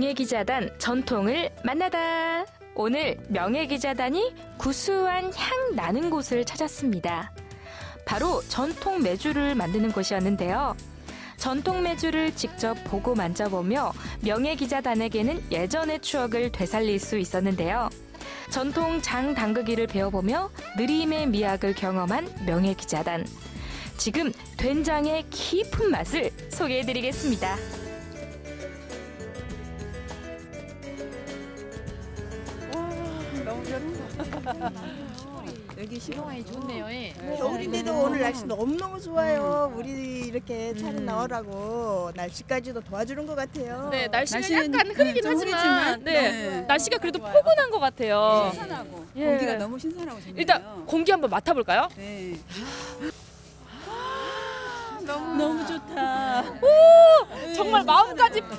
명예기자단 전통을 만나다. 오늘 명예기자단이 구수한 향 나는 곳을 찾았습니다. 바로 전통 매주를 만드는 곳이었는데요. 전통 매주를 직접 보고 만져보며 명예기자단에게는 예전의 추억을 되살릴 수 있었는데요. 전통 장 담그기를 배워보며 느림의 미학을 경험한 명예기자단. 지금 된장의 깊은 맛을 소개해드리겠습니다. 여기 시공하니 좋네요. 예. 겨울인데도 오늘 날씨 너무너무 좋아요. 우리 이렇게 차를 나오라고 날씨까지도 도와주는 것 같아요. 네, 날씨가 날씨는, 약간 흐리긴 네, 좀 하지만, 흐리지만, 네, 네. 날씨가 그래도 포근한 것 같아요. 신선하고 예. 공기가 너무 신선하고 좋네요. 일단 공기 한번 맡아볼까요? 네. 너무 너무 좋다. 정말 마음까지 풍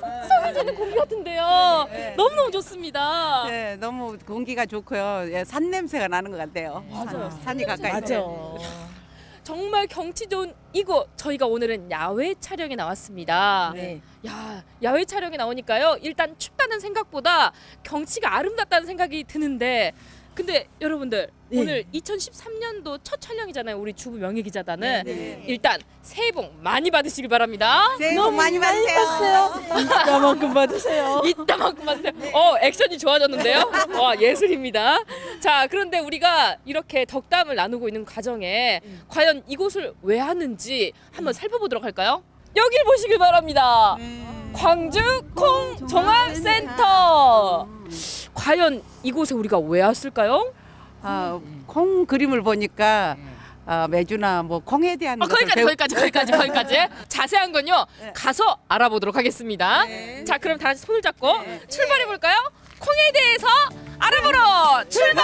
성해지는 공기 같은데요. 너무너무 좋습니다. 네, 너무 공기가 좋고요. 예, 산 냄새가 나는 것 같아요. 맞아요. 산, 산이 가까이 있어요. 정말 경치 좋은 이곳 저희가 오늘은 야외 촬영에 나왔습니다. 네. 야 야외 촬영에 나오니까요. 일단 춥다는 생각보다 경치가 아름답다는 생각이 드는데 근데 여러분들 네. 오늘 2013년도 첫 촬영이잖아요. 우리 주부 명예 기자단은 네. 일단 새해 복 많이 받으시길 바랍니다. 새해 복 많이 받으세요. 이만큼 받으세요. 이따만큼 받으세요. 어 액션이 좋아졌는데요. 와 예술입니다. 자 그런데 우리가 이렇게 덕담을 나누고 있는 과정에 과연 이곳을 왜 하는지 한번 살펴보도록 할까요? 여길 보시길 바랍니다. 광주 콩 종합센터. 과연 이곳에 우리가 왜 왔을까요? 아, 콩 그림을 보니까 아, 매주나 뭐 콩에 대한 아, 거기까지 배우- 거기까지 거기까지 거기까지 자세한 건요 가서 알아보도록 하겠습니다. 자 그럼 다 같이 손을 잡고 출발해 볼까요? 콩에 대해서 알아보러 출발!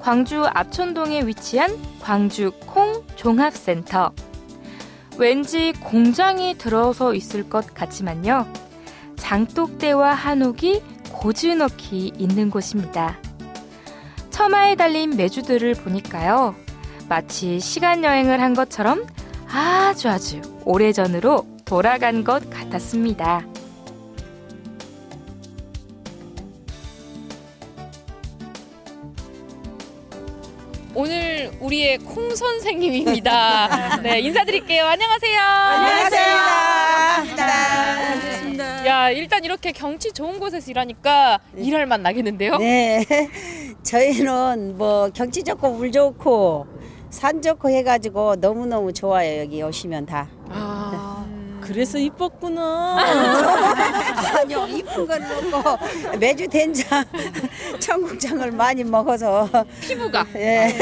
광주 압촌동에 위치한 광주 콩 종합센터. 왠지 공장이 들어서 있을 것 같지만요. 장독대와 한옥이 고즈넉히 있는 곳입니다. 처마에 달린 메주들을 보니까요. 마치 시간 여행을 한 것처럼 아주 아주 오래전으로 돌아간 것 같았습니다. 오늘 우리의 콩 선생님입니다. 네 인사드릴게요. 안녕하세요. 반갑습니다. 야 일단 이렇게 경치 좋은 곳에서 일하니까 일할 맛 나겠는데요? 네. 저희는 뭐 경치 좋고 물 좋고 산 좋고 해가지고 너무너무 좋아요. 여기 오시면 다. 아, 그래서 이뻤구나. 아니요. 이쁜 건 먹고 매주 된장 청국장을 많이 먹어서 피부가 예.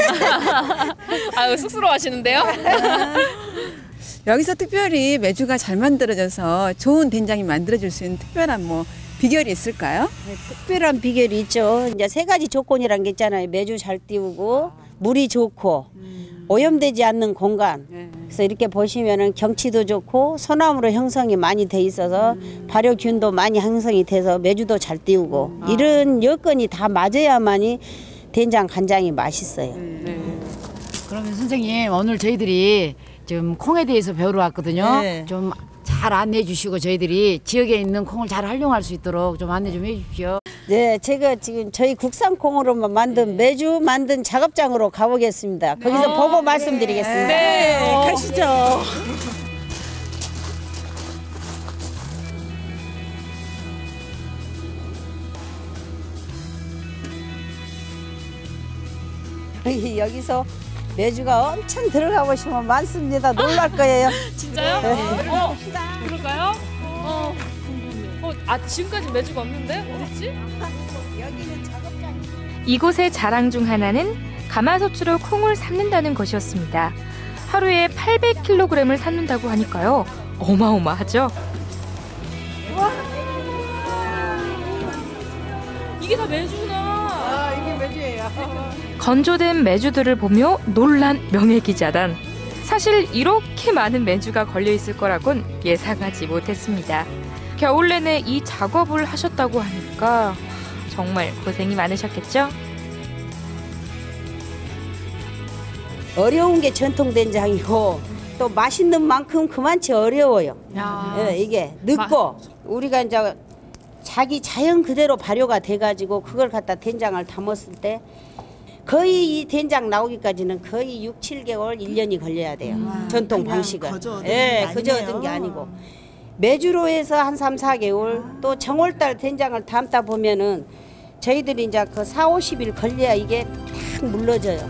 아유 쑥스러워하시는데요? 여기서 특별히 매주가 잘 만들어져서 좋은 된장이 만들어질 수 있는 특별한 뭐 비결이 있을까요? 특별한 비결이 있죠. 이제 세 가지 조건이란 게 있잖아요. 매주 잘 띄우고 물이 좋고 오염되지 않는 공간. 그래서 이렇게 보시면은 경치도 좋고 소나무로 형성이 많이 돼 있어서 발효균도 많이 형성이 돼서 매주도 잘 띄우고 이런 여건이 다 맞아야만이 된장 간장이 맛있어요. 그러면 선생님 오늘 저희들이 지금 콩에 대해서 배우러 왔거든요. 네. 좀 잘 안내해 주시고 저희들이 지역에 있는 콩을 잘 활용할 수 있도록 좀 안내 좀 해 주십시오. 네, 제가 지금 저희 국산 콩으로만 만든 매주 만든 작업장으로 가보겠습니다. 거기서 보고 말씀드리겠습니다. 네. 가시죠. 여기서 매주가 엄청 들어가 보시면 많습니다. 놀랄 거예요. 진짜요? 어, 그럴까요? 어, 어, 아 지금까지 매주가 없는데 어딨지? 이곳의 자랑 중 하나는 가마솥으로 콩을 삶는다는 것이었습니다. 하루에 800kg을 삶는다고 하니까요. 어마어마하죠? 이게 다 매주구나. 건조된 메주들을 보며 놀란 명예기자단. 사실 이렇게 많은 메주가 걸려 있을 거라곤 예상하지 못했습니다. 겨울 내내 이 작업을 하셨다고 하니까 정말 고생이 많으셨겠죠? 어려운 게 전통 된장이고 또 맛있는 만큼 그만치 어려워요. 야. 예, 이게 늦고 우리가 이제 자기 자연 그대로 발효가 돼가지고 그걸 갖다 된장을 담았을 때 거의 이 된장 나오기까지는 거의 6, 7개월, 1년이 걸려야 돼요. 전통 그냥 방식은. 거저 예, 아니네요. 얻은 게 아니고. 메주로 해서 한 3, 4개월 또 정월달 된장을 담다 보면은 저희들이 이제 그 4, 50일 걸려야 이게 딱 물러져요.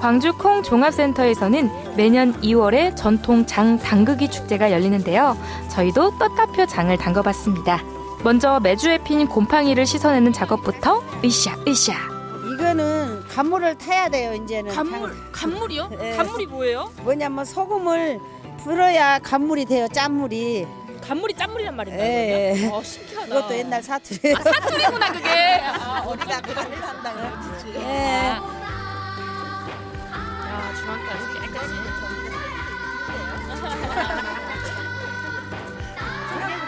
광주 콩 종합센터에서는 매년 2월에 전통 장 담그기 축제가 열리는데요. 저희도 떴다표 장을 담궈봤습니다. 먼저 메주에 핀 곰팡이를 씻어내는 작업부터 으쌰 으쌰. 이거는 간물을 타야 돼요, 이제는. 간물 간물이요? 네. 간물이 뭐예요? 뭐냐면 소금을 불어야 간물이 돼요, 짠물이. 간물이 짠물이란 말인가요? 예. 그러면? 어 신기하다. 그것도 옛날 사투리예요. 아, 사투리구나 그게. 아, 우리가 간을 한다고 그러지. 예.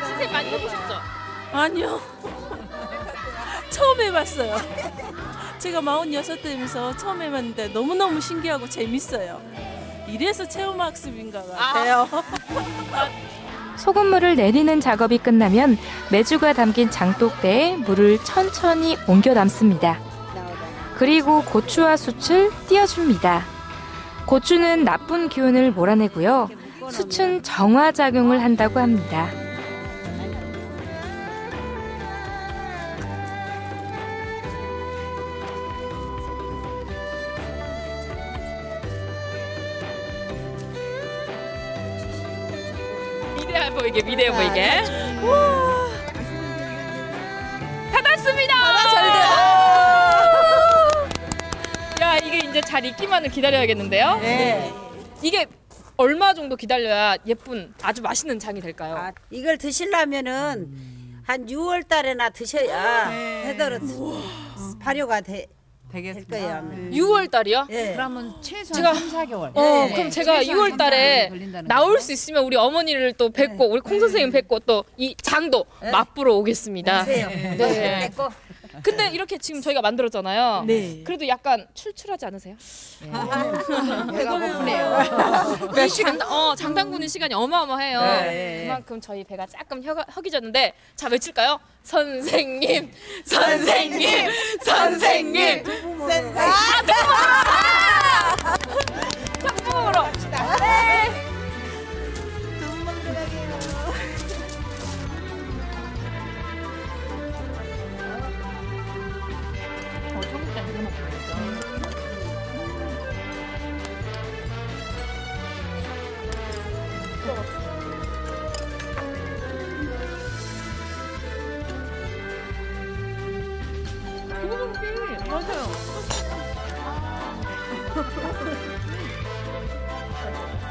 선생님 많이 해보셨죠? 아니요. 처음 해봤어요. 제가 46 되면서 처음 해봤는데 너무너무 신기하고 재밌어요. 이래서 체험학습인가 같아요. 소금물을 내리는 작업이 끝나면 메주가 담긴 장독대에 물을 천천히 옮겨 담습니다. 그리고 고추와 숯을 띄워줍니다. 고추는 나쁜 기운을 몰아내고요. 숯은 정화 작용을 한다고 합니다. 미대해 보이게 미대해 보이게. 잘 익기만을 기다려야겠는데요. 네. 이게 얼마 정도 기다려야 예쁜 아주 맛있는 장이 될까요? 아, 이걸 드시려면은 한 6월 달에나 드셔야 해더러 발효가 돼, 될 거예요. 아마. 6월 달이요? 예. 그러면 최소한 제가- 3, 4개월. 어, 네. 그럼 제가 최소한 6월 삼, 달에 걸린다는 나올? 수 있으면 우리 어머니를 또 뵙고 우리 콩 선생님 뵙고 또 이 장도 맛보러 오겠습니다. 드세요. 네. 근데 이렇게 지금 저희가 만들었잖아요. 네. 그래도 약간 출출하지 않으세요? 배가 고프네요. 이 장, 어, 장담구는 시간이 어마어마해요. 네. 그만큼 저희 배가 조금 허, 허기졌는데 자 외칠까요? 선생님, 선생님, 선생님. 아, 짝꿍으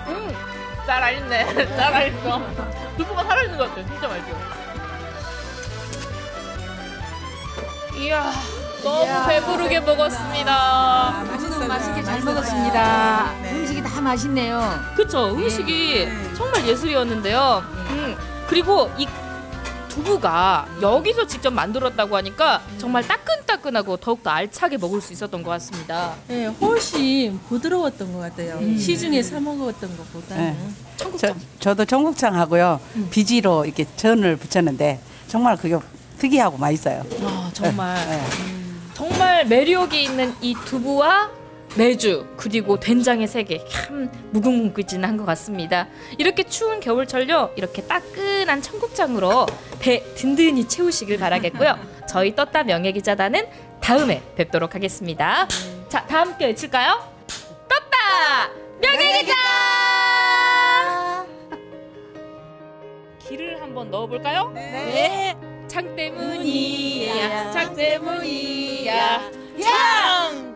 음, 살아있네. 살아있어. 두부가 살아있는 것 같아. 진짜 맛있어. 이야, 너무 배부르게 먹었습니다. 맛있는 맛있게 잘 먹었습니다. 네. 음식이 다 맛있네요. 그쵸 음식이 정말 예술이었는데요. 음, 그리고 이 두부가 여기서 직접 만들었다고 하니까 정말 따끈따끈하고 더욱더 알차게 먹을 수 있었던 것 같습니다. 네, 훨씬 부드러웠던 것 같아요. 시중에 사 먹었던 것보다는. 네. 저, 청국장. 저 도 청국장 하고요. 비지로 이렇게 전을 붙였는데 정말 그게 특이하고 맛있어요. 아, 정말 네. 정말 매력이 있는 이 두부와 메주 그리고 된장의 세계 참 무궁무진한 것 같습니다. 이렇게 추운 겨울철요 이렇게 따끈한 청국장으로 배 든든히 채우시길 바라겠고요. 저희 떴다 명예기자단은 다음에 뵙도록 하겠습니다. 자 다 함께 외칠까요? 떴다 명예기자. 기를 한번 넣어볼까요? 네. 창 때문이야. 창 때문이야. 창